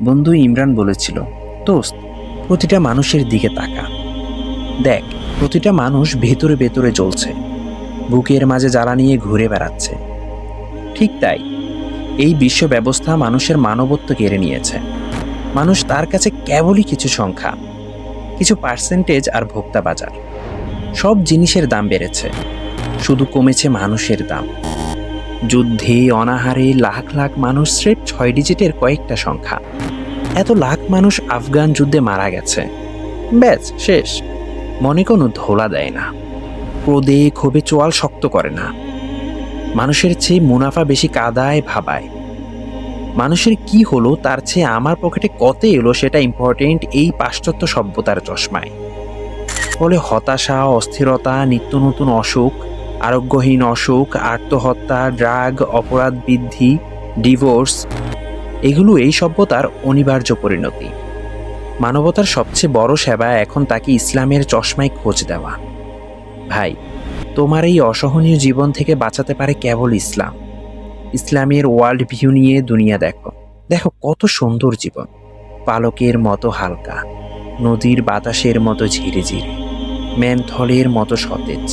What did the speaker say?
বন্ধু ইমরান বলেছিল, দোস্ত, প্রতিটা মানুষের দিকে তাকা। দেখ, প্রতিটা মানুষ ভেতরে ভেতরে জ্বলছে, বুকের মাঝে জ্বালা নিয়ে ঘুরে বেড়াচ্ছে। ঠিক তাই, এই বিশ্ব ব্যবস্থা মানুষের মানবত্ব কেড়ে নিয়েছে। মানুষ তার কাছে কেবলই কিছু সংখ্যা, কিছু পার্সেন্টেজ আর ভোক্তা বাজার। সব জিনিসের দাম বেড়েছে, শুধু কমেছে মানুষের দাম। যুদ্ধে অনাহারে লাখ লাখ মানুষ স্রেফ ছয় ডিজিটের কয়েকটা সংখ্যা। এত লাখ মানুষ আফগান যুদ্ধে মারা গেছে। ব্যাস, শেষ। মনে কোনো ধোলা দেয় না। ক্রোধে ক্ষোভে চোয়াল শক্ত করে না। মানুষের চেয়ে মুনাফা বেশি কাদায় ভাবায়। মানুষের কি হলো, তার চেয়ে আমার পকেটে কত এলো, সেটা ইম্পর্টেন্ট এই পাশ্চাত্য সভ্যতার চশমায়। ফলে হতাশা, অস্থিরতা, নিত্য নতুন অসুখ আরোগ্যহীন অসুখ, আত্মহত্যা, ড্রাগ, অপরাধ বৃদ্ধি, ডিভোর্স, এগুলো এই সভ্যতার অনিবার্য পরিণতি। মানবতার সবচেয়ে বড় সেবা এখন তাকে ইসলামের চশমায় খোঁজ দেওয়া। ভাই, তোমার এই অসহনীয় জীবন থেকে বাঁচাতে পারে কেবল ইসলাম। ইসলামের ওয়ার্ল্ড ভিউ নিয়ে দুনিয়া দেখো। দেখো কত সুন্দর জীবন। পালকের মতো হালকা, নদীর বাতাসের মতো ঝিরে ঝিরে ম্যানথলের মতো সতেজ।